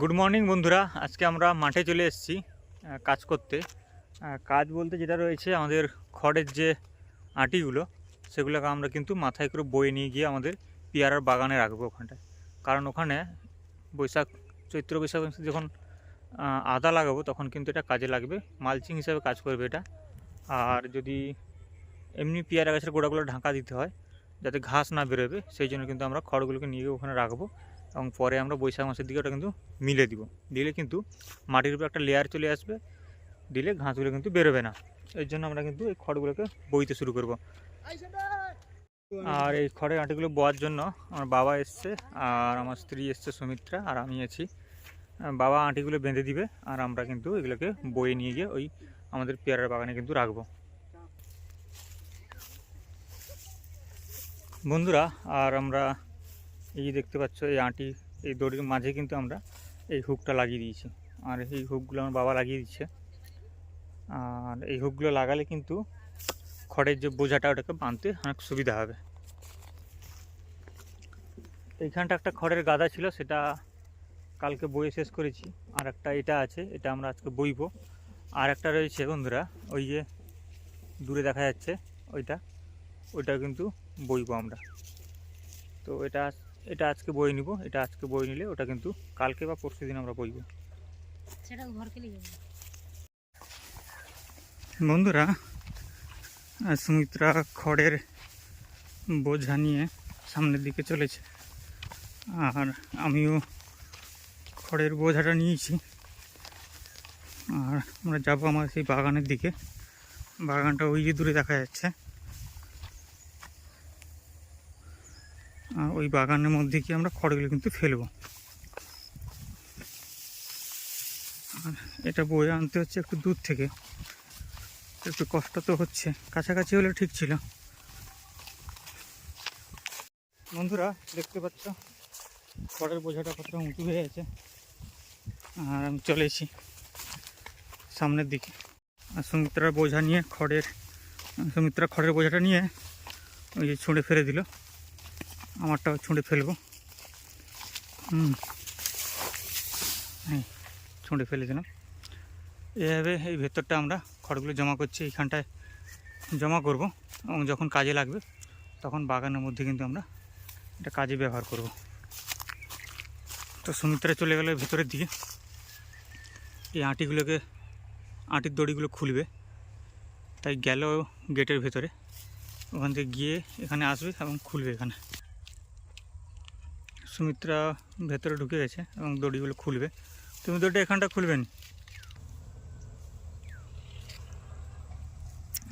Good morning বন্ধুরা। আজকে আমরা মাঠে চলে এসেছি কাজ করতে। কাজ বলতে যেটা রয়েছে, আমাদের খড়ের যে আটিগুলো, সেগুলোকে আমরা কিন্তু মাথায় করে বয়ে নিয়ে গিয়ে আমাদের পেয়ারার বাগানে রাখব ওখানটায়। কারণ ওখানে বৈশাখ, চৈত্র বৈশাখ যখন আদা লাগাবো, তখন কিন্তু এটা কাজে লাগবে। মালচিং হিসাবে কাজ করবে এটা। আর যদি এমনি পেয়ারা গাছের গোড়াগুলো ঢাকা দিতে হয়, যাতে ঘাস না বেরোবে, সেই জন্য কিন্তু আমরা খড়গুলোকে নিয়ে ওখানে রাখব। এবং পরে আমরা বৈশাখ মাসের দিকে ওটা কিন্তু মিলে দিব। দিলে কিন্তু মাটির উপর একটা লেয়ার চলে আসবে। দিলে ঘাসগুলো কিন্তু বেরোবে না। এর জন্য আমরা কিন্তু এই খড়গুলোকে বইতে শুরু করব। আর এই খড়ের আটিগুলো বোয়ার জন্য আমার বাবা এসছে আর আমার স্ত্রী এসছে সুমিত্রা আর আমি আছি। বাবা আটিগুলো বেঁধে দিবে আর আমরা কিন্তু এগুলোকে বয়ে নিয়ে গিয়ে ওই আমাদের পেয়ারার বাগানে কিন্তু রাখব। বন্ধুরা, আর আমরা এই দেখতে পাচ্ছ, এই আঁটি, এই দড়ির মাঝে কিন্তু আমরা এই হুকটা লাগিয়ে দিয়েছি। আর এই হুকগুলো আমার বাবা লাগিয়ে দিচ্ছে। আর এই হুকগুলো লাগালে কিন্তু খড়ের যে বোঝাটা, ওটাকে বাঁধতে অনেক সুবিধা হবে। এইখানটা একটা খড়ের গাদা ছিল, সেটা কালকে বয়ে শেষ করেছি। আর একটা এটা আছে, এটা আমরা আজকে বইবো। আর একটা রয়েছে বন্ধুরা, ওই যে দূরে দেখা যাচ্ছে, ওইটা। ওইটা কিন্তু বইবো আমরা। তো এটা এটা আজকে বই নিব এটা আজকে বই নিলে ওটা কিন্তু কালকে বা পরশু দিন আমরা বইব। বন্ধুরা সুমিত্রা খড়ের বোঝা নিয়ে সামনের দিকে চলেছে। আর আমিও খড়ের বোঝাটা নিয়েছি। আর আমরা যাব আমার সেই বাগানের দিকে। বাগানটা ওই যে দূরে দেখা যাচ্ছে। ওই বাগানের মধ্যে কি আমরা খড়গুলো কিন্তু ফেলব। আর এটা বয়ে আনতে হচ্ছে একটু দূর থেকে। একটু কষ্ট তো হচ্ছে, কাছাকাছি হলে ঠিক ছিল। বন্ধুরা, দেখতে পাচ্ছ? খড়ের বোঝাটা কতটা উঁচু হয়ে গেছে। আর আমি চলেছি সামনের দিকে। আর সুমিত্রার বোঝা নিয়ে খড়ের, সুমিত্রা খড়ের বোঝাটা নিয়ে ওই যে ছুঁড়ে ফেলে দিল। আমারটাও ছুঁড়ে ফেলব। হুম। ছুঁড়ে ফেলে দিলাম এভাবে এই ভেতরটা আমরা খড়গুলো জমা করছি, এইখানটায় জমা করব এবং যখন কাজে লাগবে তখন বাগানের মধ্যে কিন্তু আমরা এটা কাজে ব্যবহার করব। তো সুমিত্রা চলে গেলে ভেতরের দিকে। এই আঁটিগুলোকে, আঁটির দড়িগুলো খুলবে। তাই গেল গেটের ভেতরে। ওখান থেকে গিয়ে এখানে আসবে এবং খুলবে এখানে। সুমিত্রা ভেতরে ঢুকে গেছে এবং দড়িগুলো খুলবে। তুমি দড়িটা এখানটা খুলবেন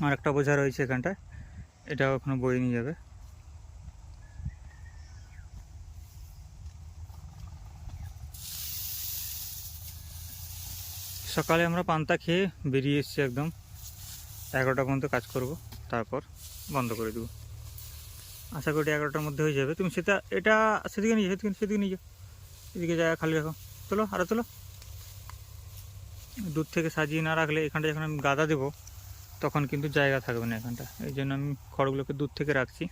আর একটা বোঝা রয়েছে এখানটায় এটা ওখানে বয়ে নিয়ে যাবে। সকালে আমরা পান্তা খেয়ে বেরিয়ে এসেছি একদম। এগারোটা পর্যন্ত কাজ করব, তারপর বন্ধ করে দেবো। আশা করি এগারোটার মধ্যে হয়ে যাবে। তুমি সেটা, এটা সেদিকে নিয়ে যাও, সেদিকে নিয়ে যাও। এদিকে জায়গা খালি রাখো। চলো আরও চলো দূর থেকে সাজিয়ে না রাখলে এখানটা যখন আমি গাদা দেবো, তখন কিন্তু জায়গা থাকবে না এখানটা। এই জন্য আমি খড়গুলোকে দূর থেকে রাখছি,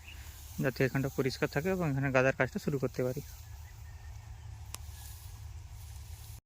যাতে এখানটা পরিষ্কার থাকে এবং এখানে গাদার কাজটা শুরু করতে পারি।